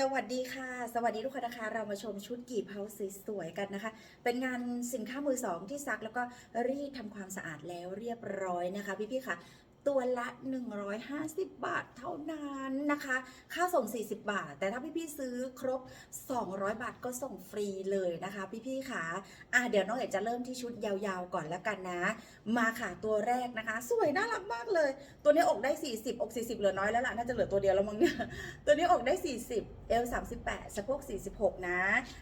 สวัสดีค่ะ สวัสดีทุกคนนะคะ เรามาชมชุดกี่เพาสวยๆกันนะคะ เป็นงานสินค้ามือสองที่ซักแล้วก็รีดทำความสะอาดแล้วเรียบร้อยนะคะ พี่ๆค่ะตัวละ 150 บาทเท่านั้นนะคะ ค่าส่ง 40 บาท แต่ถ้าพี่ๆซื้อครบ 200 บาทก็ส่งฟรีเลยนะคะ พี่ๆค่ะอะเดี๋ยวน้องเอ๋จะเริ่มที่ชุดยาวๆก่อนแล้วกันนะ มาค่ะตัวแรกนะคะ สวยน่ารักมากเลย ตัวนี้อกได้ 40 อก 40 เหลือน้อยแล้วล่ะ น่าจะเหลือตัวเดียวแล้วมั้งเนี่ย ตัวนี้อกได้ 40 เอล38 สะโพก 46 นะ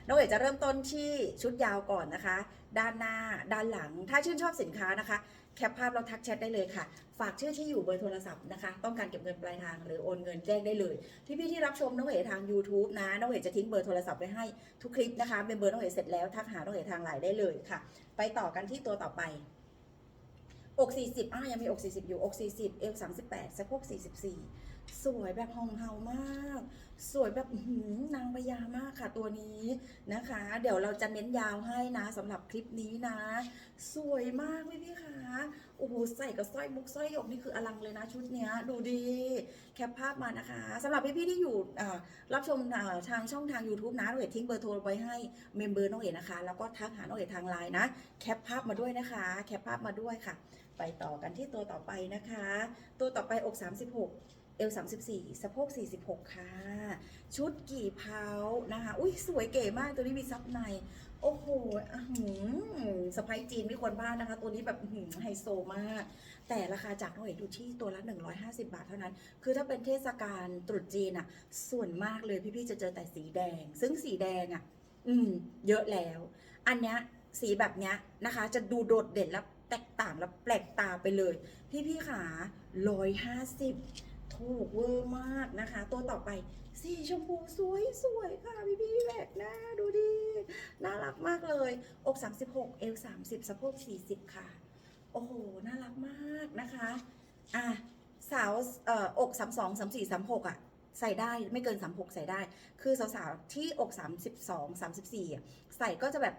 น้องเอ๋จะเริ่มต้นที่ชุดยาวก่อนนะคะ ด้านหน้า ด้านหลัง ถ้าชื่นชอบสินค้านะคะ แคปภาพเราทักแชทได้เลยค่ะ ฝากชื่อที่อยู่เบอร์โทรศัพท์นะคะ ต้องการเก็บเงินปลายทางหรือโอนเงินแจ้งได้เลย ที่พี่ที่รับชมน้องเอ๋ทาง YouTube นะ น้องเอ๋จะทิ้งเบอร์โทรศัพท์ไว้ให้ทุกคลิปนะคะ เป็นเบอร์น้องเอ๋เสร็จแล้วทักหาน้องเอ๋ทางไลน์ได้เลยค่ะ ไปต่อกันที่ตัวต่อไป อก40อะยังมีอก40 อยู่ อก40เอว38สะโพก44 สวยแบบหองเฮามาก สวยแบบนางพญามากค่ะตัวนี้นะคะ เดี๋ยวเราจะเน้นยาวให้นะสำหรับคลิปนี้นะ สวยมากพี่พี่คะโอ้โหใส่กับสร้อยมุกสร้อยหยกนี่คืออลังเลยนะชุดเนี้ย ดูดีแคปภาพมานะคะสำหรับพี่พี่ที่อยู่รับชมทางช่องทาง YouTube นะน้องเอ๋ทิ้งเบอร์โทรไว้ให้เมมเบอร์น้องเอ๋นะคะ แล้วก็ทักหาน้องเอ๋ทางไลน์นะแคปภาพมาด้วยนะคะ แคปภาพมาด้วยค่ะ ไปต่อกันที่ตัวต่อไปนะคะ ตัวต่อไปอก 36 เอว34สะโพก46ค่ะ ชุดกี่เพานะคะ อุ้ยสวยเก๋มากตัวนี้มีซับใน โอ้โหอื้อหือสะพายจีนไม่ควรพลาดนะคะ ตัวนี้แบบหืไฮโซมาก แต่ราคาจากน้องเอ๋ดูที่ตัวละ 150 บาทเท่านั้น คือถ้าเป็นเทศกาลตรุษจีนอะส่วนมากเลยพี่ๆจะเจอแต่สีแดง ซึ่งสีแดงอะอืม เยอะแล้ว อันเนี้ยสีแบบเนี้ยนะคะ จะดูโดดเด่นและแตกต่างและแปลกตาไปเลย พี่ๆขา150 ถูกเวอร์มากนะคะ ตัวต่อไปสีชมพูสวยสวยๆค่ะพี่ๆแหวกหน้าดูดีน่ารักมากเลย อก 36 เอว 30 สะโพก 40 ค่ะ โอ้โห น่ารักมากนะคะ อะ สาวเอ่ออก 32 34 36 อะใส่ได้ไม่เกิน 36 ใส่ได้ คือสาวๆที่อก 32 34อะใส่ก็จะแบบ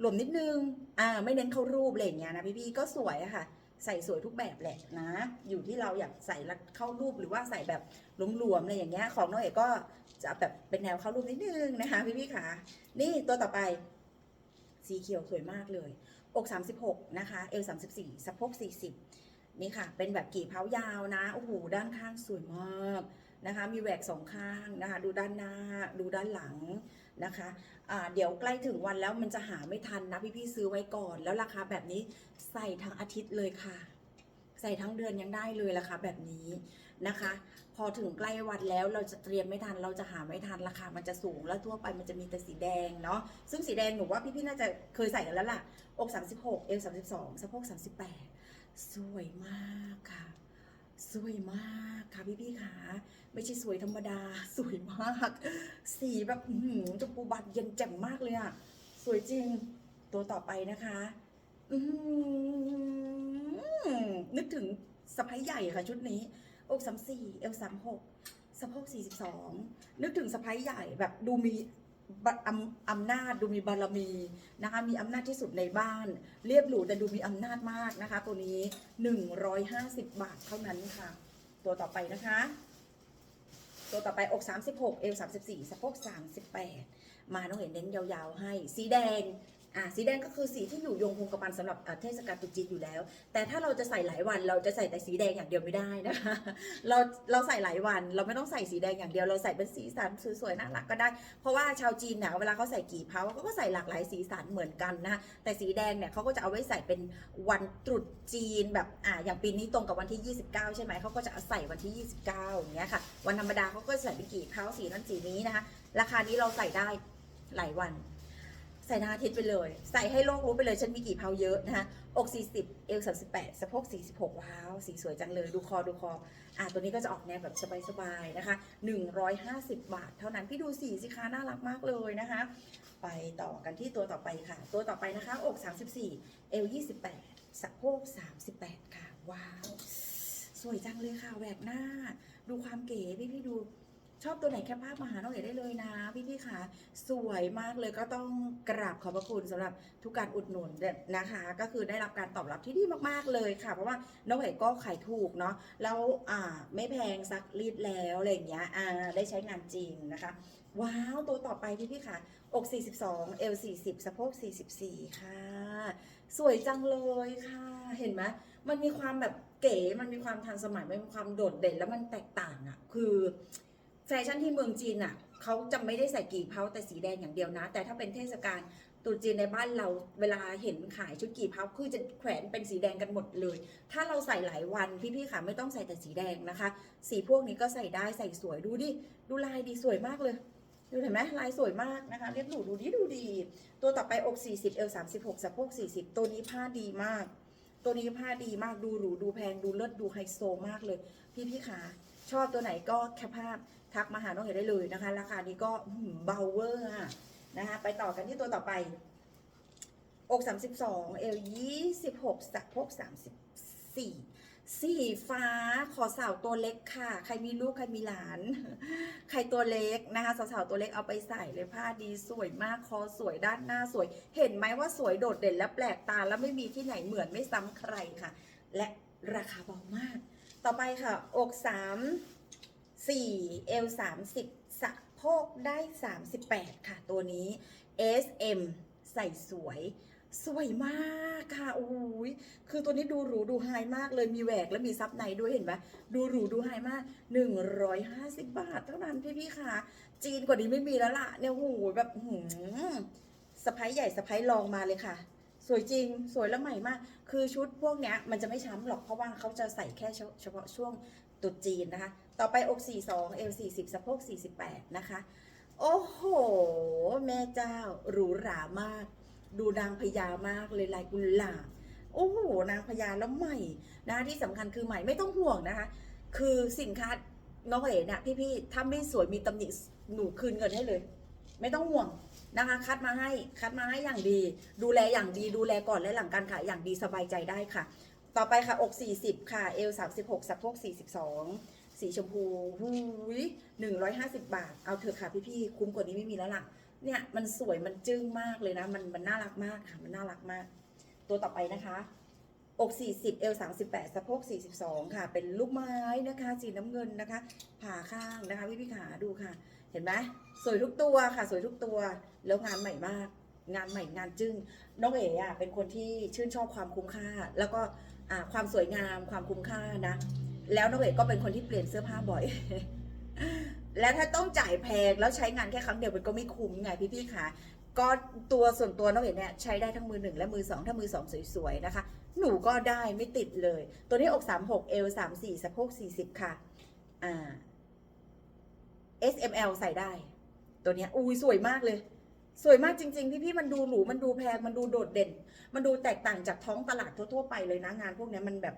หลวมนิดนึง อ่า ไม่เน้นเข้ารูปอะไรอย่างเงี้ยนะพี่ๆก็สวยอะค่ะ ใส่สวยทุกแบบแหละนะ อยู่ที่เราอยากใส่เข้ารูปหรือว่าใส่แบบหลวมๆอะไรอย่างเงี้ยของน้องเอกก็จะแบบเป็นแนวเข้ารูปนิดนึงนะคะพี่ๆค่ะนี่ตัวต่อไปสีเขียวสวยมากเลย อก 36 นะคะ เอว 34สะโพก40 นี่ค่ะ เป็นแบบกี่เผายาวนะ โอ้โห ด้านข้างสวยมากนะคะ มีแหวกสองข้างนะคะ ดูด้านหน้า ดูด้านหลัง นะคะอ่าเดี๋ยวใกล้ถึงวันแล้วมันจะหาไม่ทันนะพี่ๆซื้อไว้ก่อน แล้วราคาแบบนี้ใส่ทั้งอาทิตย์เลยค่ะ ใส่ทั้งเดือนยังได้เลยราคาแบบนี้นะคะ พอถึงใกล้วันแล้วเราจะเตรียมไม่ทัน เราจะหาไม่ทันราคามันจะสูงแล้วทั่วไปมันจะมีแต่สีแดงเนาะซึ่งสีแดงหนูว่าพี่ๆน่าจะเคยใส่กันแล้วล่ะอก36เอว32สะโพก38 สวยมากค่ะ สวยมากค่ะพี่ๆค่ะไม่ใช่สวยธรรมดา สวยมาก สีแบบอื้อหือชมพูบานเย็นแจ่มมากเลยอะสวยจริงตัวต่อไปนะคะ อืนึกถึงสะพ้ายใหญ่ค่ะชุดนี้อกสามสี่เอลสามหกสะโพกสี่สิบสองนึกถึงสะพ้ายใหญ่แบบดูมี อำอำนาจดูมีบารมีนะคะมีอำนาจที่สุดในบ้าน เรียบหรูแต่ดูมีอำนาจมากนะคะ ตัวนี้หนึ่งร้อยห้าสิบบาทเท่านั้นค่ะ ตัวต่อไปนะคะ ตัวต่อไปอก 36 เอว 34สะโพก38 มาน้องเห็นเน้นยาวๆให้ สีแดง อ่าสีแดงก็คือสีที่อยู่ยงคงกระพันสำหรับเทศกาลตรุษจีนอยู่แล้ว แต่ถ้าเราจะใส่หลายวัน เราจะใส่แต่สีแดงอย่างเดียวไม่ได้นะคะเราเราใส่หลายวัน เราไม่ต้องใส่สีแดงอย่างเดียวเราใส่เป็นสีสันสวยๆน่ารักก็ได้ เพราะว่าชาวจีนเนี่ยเวลาเขาใส่กี่เผาเขาก็ใส่หลากหลายสีสันเหมือนกันนะคะแต่สีแดงเนี่ยเขาก็จะเอาไว้ใส่เป็นวันตรุษจีนแบบอ่าอย่างปีนี้ตรงกับวันที่ 29 ใช่ไหมเขาก็จะเอาใส่วันที่ 29อย่างเงี้ยค่ะ วันธรรมดาเขาก็ใส่เป็นกี่เผาสีนั้นสีนี้นะคะ ราคานี้เราใส่ได้หลายวัน ใส่หนาทิตย์ไปเลย ใส่ให้โลกรู้ไปเลย ฉันมีกี่เพาเยอะนะคะอก40 เอว38สะโพก46 ว้าว สีสวยจังเลย ดูคอดูคอ อะ ตัวนี้ก็จะออกแนวแบบสบายๆนะคะ 150 บาท เท่านั้นพี่ดูสีสิคะน่ารักมากเลยนะคะ ไปต่อกันที่ตัวต่อไปค่ะ ตัวต่อไปนะคะ อก 34 เอว28สะโพก38 ค่ะ ว้าว สวยจังเลยค่ะแหวกหน้า ดูความเก๋พี่พี่ดู ชอบตัวไหนแคปภาพมาหาน้องเอ๋ได้เลยนะพี่พี่ค่ะ สวยมากเลยก็ต้องกราบขอบพระคุณสำหรับทุกการอุดหนุนนะคะ ก็คือได้รับการตอบรับที่ดีมากๆเลยค่ะ เพราะว่าน้องเอ๋ก็ขายถูกเนาะแล้วอ่าไม่แพงซักรีดแล้วอะไรอย่างเงี้ยอ่าได้ใช้งานจริงนะคะ ว้าวตัวต่อไปพี่พี่ค่ะอก42เอว40สะโพก44 ค่ะ สวยจังเลยค่ะ เห็นไหมมันมีความแบบเก๋มันมีความทันสมัยมันมีความโดดเด่นแล้วมันแตกต่างอะ่ะ คือ แฟชั่นที่เมืองจีนอะเขาจะไม่ได้ใส่กี่เพาแต่สีแดงอย่างเดียวนะ แต่ถ้าเป็นเทศกาลตรุษจีนในบ้านเราเวลาเห็นขายชุดกี่เพาคือจะแขวนเป็นสีแดงกันหมดเลย ถ้าเราใส่หลายวันพี่ๆค่ะไม่ต้องใส่แต่สีแดงนะคะ สีพวกนี้ก็ใส่ได้ใส่สวยดูดิดูลายดีสวยมากเลยดูเห็นไหมลายสวยมากนะคะเรียบหรูดูดีดูดี ตัวต่อไปอก 40 เอว 36สะโพก 40 ตัวนี้ผ้าดีมาก ตัวนี้ผ้าดีมากดูหรูดูแพงดูเลิศดูไฮโซมากเลย พี่พี่ขาชอบตัวไหนก็แคปภาพ ทักมาหาน้องเห็ดได้เลยนะคะ ราคานี้ก็เบาเวอร์นะคะไปต่อกันที่ตัวต่อไป อกสามสิบสองเอลยี่สิบหกสักพกสามสิบสี่สีฟ้าขอสาวตัวเล็กค่ะ ใครมีลูกใครมีหลาน ใครตัวเล็กนะคะ สาวๆตัวเล็กเอาไปใส่เลยผ้าดีสวยมากคอสวยด้านหน้าสวย เห็นไหมว่าสวยโดดเด่นและแปลกตาแล้วไม่มีที่ไหนเหมือนไม่ซ้ำใครค่ะ และราคาเบามาก ต่อไปค่ะ อกสาม 4 L 30สะโพกได้ 38 ค่ะ ตัวนี้ SM ใส่สวย สวยมากค่ะอุ้ยคือตัวนี้ดูหรูดูไฮมากเลยมีแหวกและมีซับในด้วยเห็นไหมดูหรูดูไฮมาก 150 บาท เท่านั้นพี่พี่ค่ะ จีนกว่านี้ไม่มีแล้วละเนี่ยโอ้โหแบบหืมสไปร์ยใหญ่สไปร์ยรองมาเลยค่ะสวยจริง สวยและใหม่มาก คือชุดพวกเนี้ยมันจะไม่ช้ำหรอกเพราะว่าเขาจะใส่แค่เฉพาะช่วงตุดจีนนะคะ ต่อไปอก42เอว40สะโพก48 นะคะ โอ้โห แม่เจ้าหรูหรามาก ดูนางพญามากเลยลายกุหลาบโอ้โห นางพญาแล้วใหม่นะที่สำคัญคือใหม่ไม่ต้องห่วงนะคะ คือสินค้าน้องเอ๋นี่พี่ๆถ้าไม่สวยมีตำหนิหนูคืนเงินให้เลย ไม่ต้องห่วงนะคะ คัดมาให้คัดมาให้อย่างดี ดูแลอย่างดีดูแลก่อนและหลังการขายอย่างดีสบายใจได้ค่ะ ต่อไปค่ะอก 40 ค่ะเอว36สะโพก42 สีชมพูหูย150บาท เอาเถอะค่ะพี่ๆคุ้มกว่านี้ไม่มีแล้วล่ะ เนี่ยมันสวยมันจึ้งมากเลยนะ มันมันน่ารักมากค่ะ มันน่ารักมาก ตัวต่อไปนะคะ อก40เอว38สะโพก42 ค่ะ เป็นลูกไม้นะคะสีน้ำเงินนะคะผ่าข้างนะคะพี่พี่ขาดูค่ะ เห็นไหมสวยทุกตัวค่ะ สวยทุกตัวแล้วงานใหม่มากงานใหม่งานจึ้งน้องเอ๋อะเป็นคนที่ชื่นชอบความคุ้มค่า แล้วก็ความสวยงามความคุ้มค่านะ แล้วน้องเอ๋ก็เป็นคนที่เปลี่ยนเสื้อผ้าบ่อย และถ้าต้องจ่ายแพงแล้วใช้งานแค่ครั้งเดียวมันก็ไม่คุ้มไงพี่ๆค่ะก็ตัวส่วนตัวน้องเอ๋เนี่ยใช้ได้ทั้งมือหนึ่งและมือสองถ้ามือสองสวยๆนะคะ หนูก็ได้ไม่ติดเลย ตัวนี้อก36เอว34สะโพก40ค่ะอ่า S M L ใส่ได้ ตัวเนี้ยอุ้ยสวยมากเลย สวยมากจริง ๆ พี่ๆมันดูหรูมันดูแพงมันดูโดดเด่น มันดูแตกต่างจากท้องตลาดทั่วๆไปเลยนะงานพวกนี้มันแบบ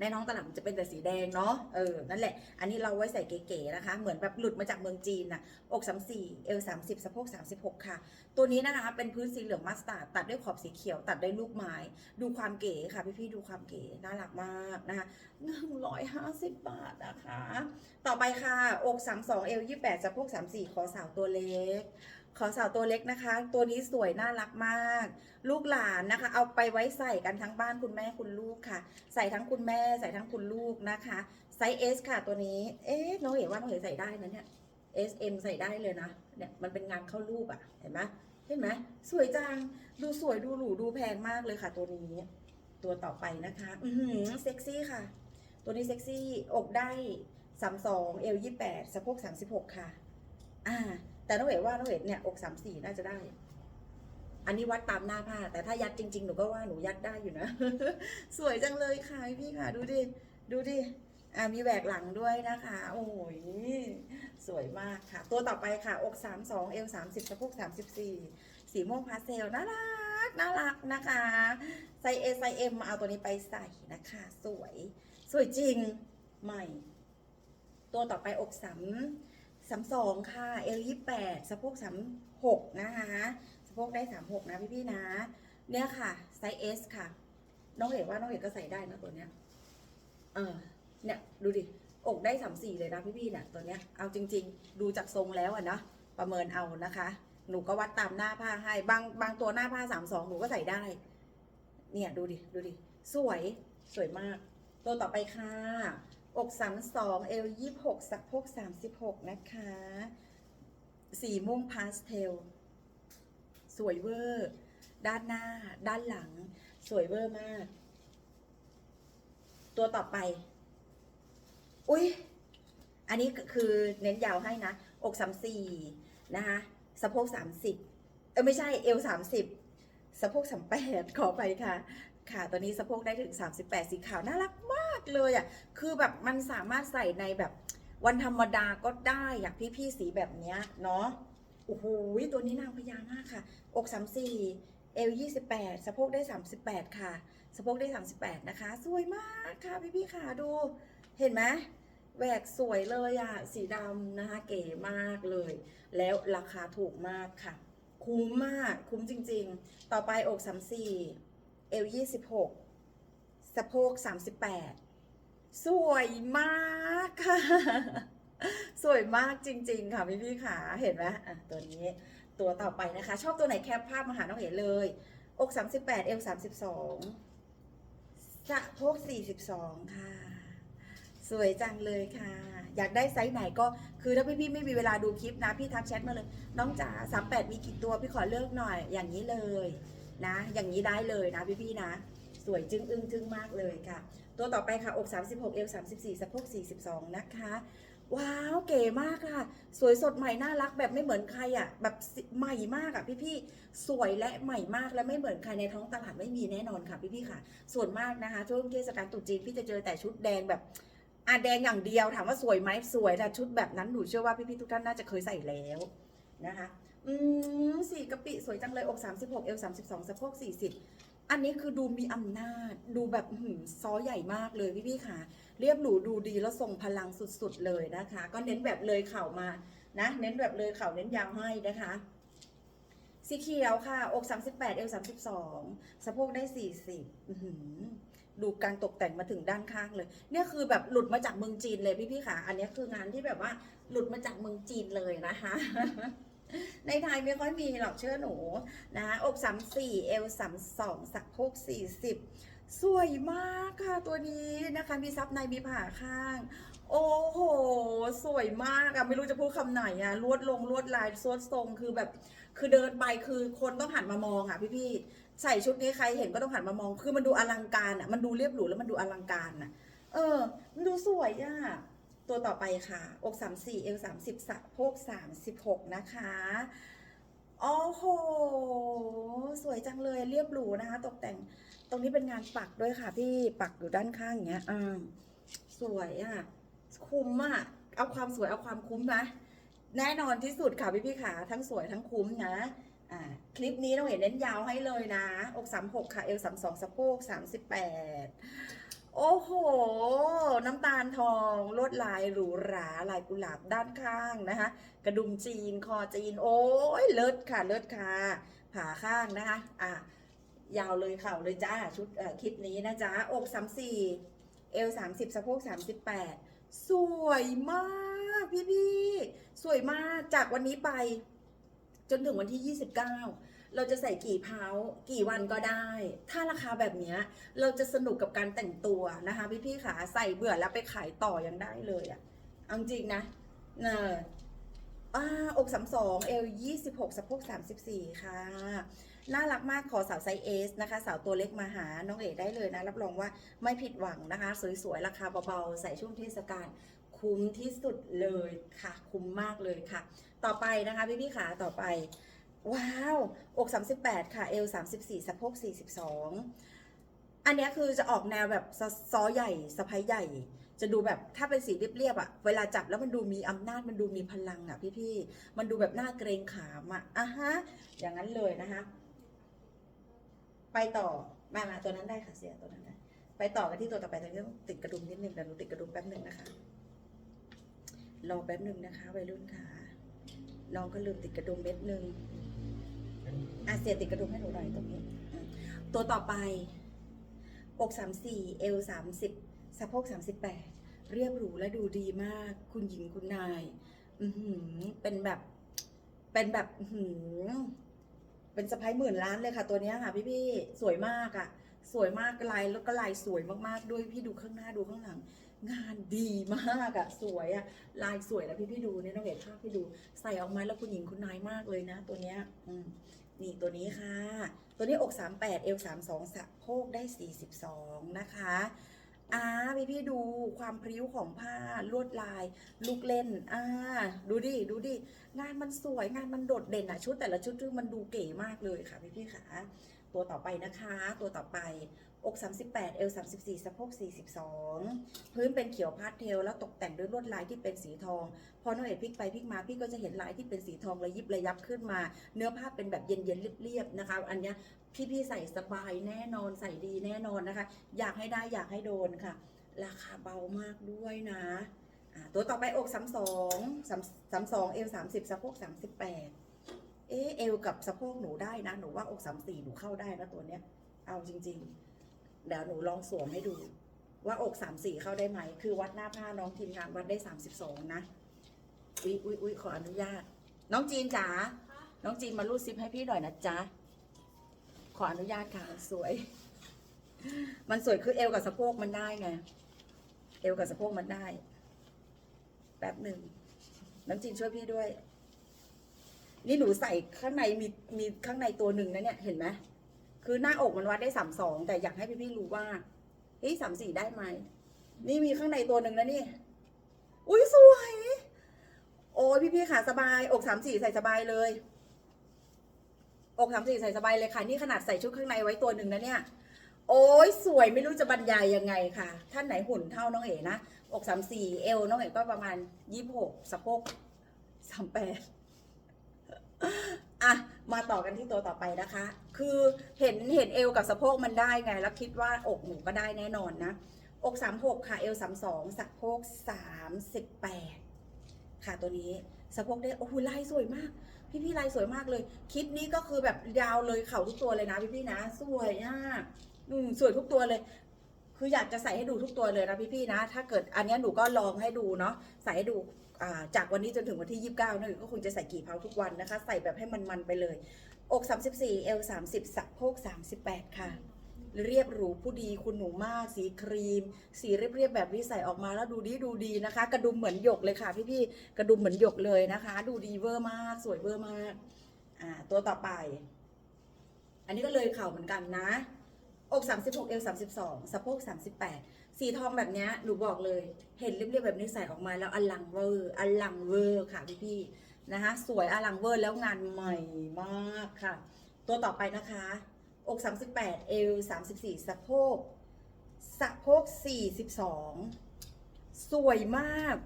ในท้องตลาดมันจะเป็นแต่สีแดงเนาะ เออ นั่นแหละ อันนี้เราไว้ใส่เก๋ๆนะคะ เหมือนแบบหลุดมาจากเมืองจีนน่ะอก34เอว30สะโพก36 ค่ะ ตัวนี้นะคะ เป็นพื้นสีเหลืองมัสตาร์ดตัดด้วยขอบสีเขียว ตัดด้วยลูกไม้ ดูความเก๋ค่ะ พี่ๆ ดูความเก๋ น่ารักมากนะคะ150 บาทนะคะ ต่อไปค่ะ อก32เอว28สะโพก34 ขอสาวตัวเล็ก ขอสาวตัวเล็กนะคะ ตัวนี้สวยน่ารักมาก ลูกหลานนะคะ เอาไปไว้ใส่กันทั้งบ้านคุณแม่คุณลูกค่ะ ใส่ทั้งคุณแม่ใส่ทั้งคุณลูกนะคะไซส์ S ค่ะตัวนี้ เอ๊ะน้องเห็นว่าน้องเห็นใส่ได้นะเนี่ย S M ใส่ได้เลยนะเนี่ยมันเป็นงานเข้ารูปอะเห็นไหมเห็นไหมสวยจังดูสวยดูหรูดูแพงมากเลยค่ะ ตัวนี้ ตัวต่อไปนะคะ อือหือเซ็กซี่ค่ะ ตัวนี้เซ็กซี่อกได้32เอว28สะโพก36ค่ะ อ่า แต่น้องเอ๋ว่าน้องเอ๋เนี่ยอก34น่าจะได้ อันนี้วัดตามหน้าผ้า แต่ถ้ายัดจริง ๆ หนูก็ว่าหนูยัดได้อยู่นะ สวยจังเลยค่ะพี่ค่ะ ดูดิ ดูดิ อ่ามีแหวกหลังด้วยนะคะ โอ้ย สวยมากค่ะ ตัวต่อไปค่ะ อก32เอว30สะโพก34สีม่วงพาสเทลน่ารักน่ารักนะคะไซส์ S ไซส์ M มาเอาตัวนี้ไปใส่นะคะ สวย สวยจริงใหม่ ตัวต่อไปอกสาม สามสองค่ะเอลยี่แปดสะโพกสามหกนะคะสะโพกได้สามหกนะพี่ๆนะ เนี่ยค่ะไซส์ S ค่ะ น้องเอกว่าน้องเอกก็ใส่ได้นะตัวเนี้ยเออเนี่ยดูดิอกได้สามสี่เลยนะพี่พี่ๆเนี่ยตัวเนี้ยเอาจริง ๆ ดูจากทรงแล้วอะนะประเมินเอานะคะ หนูก็วัดตามหน้าผ้าให้บางบางตัวหน้าผ้าสามสองหนูก็ใส่ได้ เนี่ยดูดิดูดิสวยสวยมาก ตัวต่อไปค่ะ อกสามสองเอลยี่หกสะโพกสามสิบหกนะคะ สีม่วงพาสเทล สวยเวอร์ ด้านหน้า ด้านหลัง สวยเวอร์มาก ตัวต่อไป อุ้ยอันนี้คือเน้นยาวให้นะ อกสามสี่นะคะ สะโพกสามสิบเออไม่ใช่เอวสามสิบสะโพกสามแปดขอไปค่ะ ค่ะตัวนี้สะโพกได้ถึง 38 สีขาว น่ารักมากเลยอะ คือแบบมันสามารถใส่ในแบบวันธรรมดาก็ได้อยากพี่ๆสีแบบเนี้ยเนาะ โอ้โห ตัวนี้นางพญามากค่ะ อก34เอว28 สะโพกได้ 38 ค่ะ สะโพกได้ 38 นะคะ สวยมากค่ะพี่ๆค่ะดู เห็นไหมแหวกสวยเลยอะ สีดำนะคะ เก๋มากเลย แล้วราคาถูกมากค่ะ คุ้มมาก คุ้มจริง ๆ ต่อไปอก34 เอว26สะโพก38สวยมากค่ะ สวยมากจริง ๆ ค่ะพี่พี่ๆค่ะเห็นไหมอะตัวนี้ตัวต่อไปนะคะ ชอบตัวไหนแคปภาพมาหาน้องเอ๋เลย อก38เอว32สะโพก42ค่ะ สวยจังเลยค่ะ อยากได้ไซส์ไหนก็คือถ้าพี่ๆไม่มีเวลาดูคลิปนะ พี่ทักแชทมาเลย น้องจ๋า38มีกี่ตัวพี่ขอเลือกหน่อยอย่างนี้เลย นะ อย่างนี้ได้เลยนะพี่ๆนะ สวยจึงอึ้งจึงมากเลยค่ะ ตัวต่อไปค่ะ อก 36 เอว 34สะโพก 42 นะคะ ว้าวเก๋มากค่ะ สวยสดใหม่น่ารักแบบไม่เหมือนใครอะ แบบใหม่มากอะพี่ๆ สวยและใหม่มากและไม่เหมือนใครในท้องตลาดไม่มีแน่นอนค่ะพี่ๆค่ะ ส่วนมากนะคะช่วงเทศกาลตรุษจีนพี่จะเจอแต่ชุดแดงแบบอะแดงอย่างเดียวถามว่าสวยไหมสวยแต่ชุดแบบนั้นหนูเชื่อว่าพี่ๆทุกท่านน่าจะเคยใส่แล้วนะคะ อืมสีกะปิสวยจังเลยอก36เอว32สะโพก40 อันนี้คือดูมีอำนาจ ดูแบบซ้อหือซอใหญ่มากเลยพี่พี่ค่ะ เรียบหรูดูดีแล้วทรงพลังสุดๆเลยนะคะ ก็เน้นแบบเลยเข่ามานะ เน้นแบบเลยเข่าเน้นยาวให้นะคะ สีเขียวค่ะ อก38เอว32สะโพกได้ 40อื้อหือดูการตกแต่งมาถึงด้านข้างเลย เนี่ยคือแบบหลุดมาจากเมืองจีนเลยพี่พี่ค่ะ อันนี้คืองานที่แบบว่าหลุดมาจากเมืองจีนเลยนะคะ ในไทยไม่ค่อยมีหรอกเชื่อหนูนะอก34เอว32สะโพก40สวยมากค่ะตัวนี้นะคะ มีซับในมีผ่าข้าง โอ้โห สวยมากอะไม่รู้จะพูดคำไหนอะลวดลงลวดลายสวดทรงคือแบบ คือเดินไปคือคนต้องหันมามองอะพี่พี่ๆใส่ชุดนี้ใครเห็นก็ต้องหันมามอง คือมันดูอลังการอะมันดูเรียบหรูแล้วมันดูอลังการอะเออ มันดูสวยอะ ตัวต่อไปค่ะ อก 34 เอว 30สะโพก 36 นะคะ โอ้โห สวยจังเลยเรียบหรูนะคะ ตกแต่ง ตรงนี้เป็นงานปักด้วยค่ะพี่ปักอยู่ด้านข้างอย่างเงี้ยอ่าสวยอะ คุ้มอะ เอาความสวยเอาความคุ้มนะ แน่นอนที่สุดค่ะพี่พี่ๆค่ะทั้งสวยทั้งคุ้มนะอ่าคลิปนี้ต้องเห็นเน้นยาวให้เลยนะ อกสามหกค่ะ เอวสามสองสะโพกสามสิบแปด โอ้โห น้ำตาลทองลวดลายหรูหราลายกุหลาบด้านข้างนะคะ กระดุมจีนคอจีน โอ้ยเลิศค่ะเลิศค่ะผ่าข้างนะคะ อะ ยาวเลยเข่าเลยจ้า ชุดคลิปนี้นะจ๊ะ อกสามสี่เอวสามสิบสะโพกสามสิบแปดสวยมากพี่พี่สวยมากจากวันนี้ไป จนถึงวันที่29เก้า เราจะใส่กี่เพากี่วันก็ได้ ถ้าราคาแบบนี้เราจะสนุกกับการแต่งตัวนะคะพี่พี่ขาใส่เบื่อแล้วไปขายต่อยังได้เลยอะ่ะเอาจริงนะเนออ่าอกสามสองเอลยี่สิบหกสะโพกสามสิบสี่ค่ะ น่ารักมากขอสาวไซส์เอสนะคะ สาวตัวเล็กมาหาน้องเอ๋ได้เลยนะ รับรองว่าไม่ผิดหวังนะคะ สวยๆ ราคาเบาๆ ใส่ช่วงเทศกาลคุ้มที่สุดเลยค่ะ คุ้มมากเลยค่ะ ต่อไปนะคะพี่ๆขาต่อไป ว้าว อก 38 ค่ะ เอว 34 สะโพก 42 อันเนี้ยคือจะออกแนวแบบซอซอใหญ่สะพายใหญ่ จะดูแบบถ้าเป็นสีเรียบๆอะเวลาจับแล้วมันดูมีอำนาจ มันดูมีพลังอะพี่ๆ มันดูแบบหน่าเกรงขามอะอะฮะ อย่างนั้นเลยนะคะ ไปต่อ มามาตัวนั้นได้ค่ะเสียตัวนั้นได้ ไปต่อกันที่ตัวต่อไปตอนนี้ต้องติดกระดุมนิดนึงแต่หนูติดกระดุมแป๊บนึงนะคะ รอแป๊บนึงนะคะวัยรุ่นค่ะ น้องก็ลืมติดกระดุมเม็ดนึง อาเสียติดกระดุมให้หนูหน่อยตรงนี้ ตัวต่อไปอกสามสี่เอวสามสิบสะโพกสามสิบแปดเรียบหรูและดูดีมาก คุณหญิงคุณนาย อืเป็นแบบ เป็นแบบหืเป็นสะพ้ายหมื่นล้านเลยค่ะ ตัวนี้ค่ะ พี่พี่ๆสวยมากอะ่ะ สวยมากลายแล้วก็ลายสวยมากๆ ด้วยพี่ดูข้างหน้าดูข้างหลัง งานดีมากอะสวยอะลายสวยแล้วพี่พี่ดูเนี่ยน้องเอ๋ภาพพี่ดู ใส่ออกมาแล้วคุณหญิงคุณนายมากเลยนะ ตัวเนี้ยอืมนี่ตัวนี้ค่ะ ตัวนี้อก38เอว32สะโพกได้ 42 นะคะอ่าพี่พี่ดูความพริ้วของผ้าลวดลาย ลูกเล่นอ่าดูดิดูดิงานมันสวยงานมันโดดเด่นอะชุดแต่ละชุดมันดูเก๋มากเลยค่ะพี่พี่ค่ะตัวต่อไปนะคะ ตัวต่อไป อก38 เอว34 สะโพก42 พื้นเป็นเขียวพาสเทลแล้วตกแต่งด้วยลวดลายที่เป็นสีทอง พอน้องเอกพลิกไปพลิกมาพี่ก็จะเห็นลายที่เป็นสีทองระยิบระยับขึ้นมา เนื้อผ้าเป็นแบบเย็นๆเรียบๆนะคะ อันนี้พี่ๆใส่สบายแน่นอนใส่ดีแน่นอนนะคะ อยากให้ได้อยากให้โดนค่ะ ราคาเบามากด้วยนะตัวต่อไปอกสามสองสามสามสองเอวสามสิบสะโพกสามสิบแปดเอเอวกับสะโพกหนูได้นะ หนูว่าอกสามสี่หนูเข้าได้นะตัวเนี้ย เอาจริง ๆ เดี๋ยวหนูลองสวมให้ดู ว่าอกสามสี่เข้าได้ไหม คือวัดหน้าผ้าน้องทีมงานวัดได้สามสิบสองนะ อุ๊ยอุ๊ยอุ๊ยขออนุญาต น้องจีนจ๋า น้องจีนมารูดซิปให้พี่หน่อยนะจ๊ะ ขออนุญาตค่ะมันสวย มันสวยคือเอวกับสะโพกมันได้ไง เอวกับสะโพกมันได้ แป๊บหนึ่ง น้ำจีนช่วยพี่ด้วย นี่หนูใส่ข้างในมีมีข้างในตัวหนึ่งนะเนี่ย เห็นไหม คือหน้าอกมันวัดได้สามสองแต่อยากให้พี่พี่ๆรู้ว่าเฮ้ยสามสี่ได้ไหม นี่มีข้างในตัวหนึ่งนะนี่ อุ้ยสวย โอ้ยพี่พี่ขาสบาย อกสามสี่ใส่สบายเลย อกสามสี่ใส่สบายเลยค่ะ นี่ขนาดใส่ชุดข้างในไว้ตัวหนึ่งนะเนี่ย โอ้ยสวยไม่รู้จะบรรยายยังไงค่ะ ท่านไหนหุ่นเท่าน้องเอ๋นะ อกสามสี่เอวน้องเอ๋ก็ประมาณยี่สิบหกสะโพกสามแปดอะ มาต่อกันที่ตัวต่อไปนะคะ คือเห็นเห็นเอวกับสะโพกมันได้ไง แล้วคิดว่าอกหนูก็ได้แน่นอนนะ อกสามหกค่ะ เอวสามสองสะโพกสามสิบแปดค่ะตัวนี้สะโพกได้ โอ้โหลายสวยมาก พี่พี่ลายสวยมากเลย คลิปนี้ก็คือแบบยาวเลยเข่าทุกตัวเลยนะพี่พี่นะ สวยอะอืมสวยทุกตัวเลย คืออยากจะใส่ให้ดูทุกตัวเลยนะพี่ๆนะ ถ้าเกิดอันนี้หนูก็ลองให้ดูเนาะ ใส่ให้ดู จากวันนี้จนถึงวันที่ 29นะหนูก็คงจะใส่กี่เพาทุกวันนะคะ ใส่แบบให้มันๆไปเลย อก 34 เอว30สะโพก 38 ค่ะ เรียบหรูผู้ดีคุณหนูมาก สีครีม สีเรียบๆแบบนี้ใส่ออกมาแล้วดูดีดูดีนะคะ กระดุมเหมือนหยกเลยค่ะ พี่ๆกระดุมเหมือนหยกเลยนะคะ ดูดีเวอร์มาก สวยเวอร์มากอ่าตัวต่อไป อันนี้ก็เลยเข่าเหมือนกันนะอก 36 เอว 32 สะโพก 38 สีทองแบบนี้หนูบอกเลย เห็นเรียบๆแบบนี้ใส่ออกมาแล้วอลังเวอร์อลังเวอร์ค่ะพี่ๆนะคะ สวยอลังเวอร์แล้วงานใหม่มากค่ะ ตัวต่อไปนะคะ อก 38 เอว 34 สะโพกสะโพก 42 สวยมาก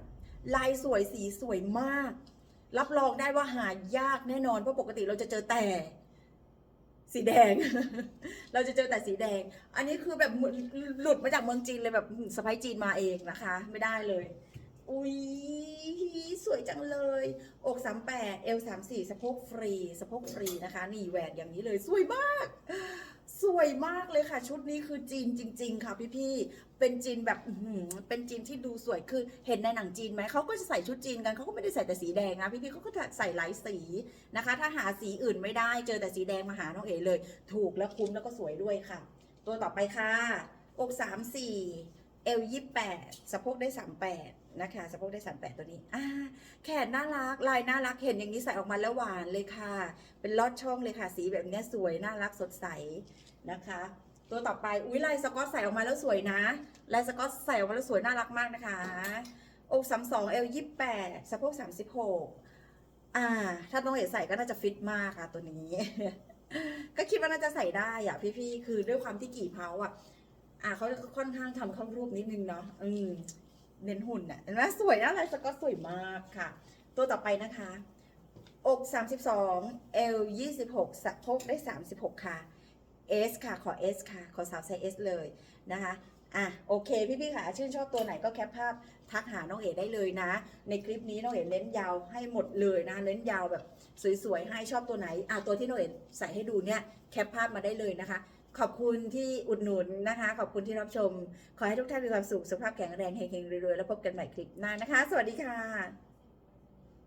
ลายสวยสีสวยมาก รับรองได้ว่าหายากแน่นอน เพราะปกติเราจะเจอแต่ สีแดง เราจะเจอแต่สีแดง อันนี้คือแบบหลุดมาจากเมืองจีนเลยแบบสไปจีนมาเองนะคะ ไม่ได้เลย อุ้ยสวยจังเลย อก38เอล34สะโพกฟรีสะโพกฟรีนะคะ นี่แหวนอย่างนี้เลย สวยมาก สวยมากเลยค่ะ ชุดนี้คือจีนจริง ๆ ค่ะพี่ๆ เป็นจีนแบบอื้อหือเป็นจีนที่ดูสวยคือเห็นในหนังจีนไหมเขาก็จะใส่ชุดจีนกันเขาก็ไม่ได้ใส่แต่สีแดงนะพี่ๆเขาก็ใส่หลายสีนะคะ ถ้าหาสีอื่นไม่ได้เจอแต่สีแดงมาหาน้องเอ๋เลย ถูกและคุ้มแล้วก็สวยด้วยค่ะ ตัวต่อไปค่ะอกสามสี่ เอวยี่แปดสะโพกได้สามแปดนะคะสะโพกได้สามแปดตัวนี้อ่าแขนน่ารักลายน่ารักเห็นอย่างนี้ใส่ออกมาแล้วหวานเลยค่ะ เป็นลอดช่องเลยค่ะ สีแบบนี้สวยน่ารักสดใสนะคะ ตัวต่อไปอุ้ยลายสกอตใส่ออกมาแล้วสวยนะลายสกอตใส่ออกมาแล้วสวยน่ารักมากนะคะอกสามสองเอลยี่แปดสะโพกสามสิบหกอ่า ถ้าน้องเอ๋ใส่ก็น่าจะฟิตมากค่ะตัวนี้ ก็คิดว่าน่าจะใส่ได้อะพี่ๆคือด้วยความที่กี่เพาอะ อ่าเขาค่อนข้างทำเข้ารูปนิดนึงเนาะอืมเน้นหุ่นอะเห็นไหมสวยนะลายสกอตสวยมากค่ะ ตัวต่อไปนะคะ อก 32เอล26สะโพกได้ 36 ค่ะ S ค่ะ ขอ S ค่ะ ขอสาวไซส์ S เลยนะคะอะโอเค พี่ๆค่ะ ชื่นชอบตัวไหนก็แคปภาพทักหาน้องเอ๋ได้เลยนะ ในคลิปนี้น้องเอ๋เน้นยาวให้หมดเลยนะเน้นยาวแบบสวยๆให้ชอบตัวไหนอะตัวที่น้องเอ๋ใส่ให้ดูเนี่ยแคปภาพมาได้เลยนะคะ ขอบคุณที่อุดหนุนนะคะ ขอบคุณที่รับชม ขอให้ทุกท่านมีความสุขสุขภาพแข็งแรงเฮงๆรวยๆแล้วพบกันใหม่คลิปหน้านะคะ สวัสดีค่ะ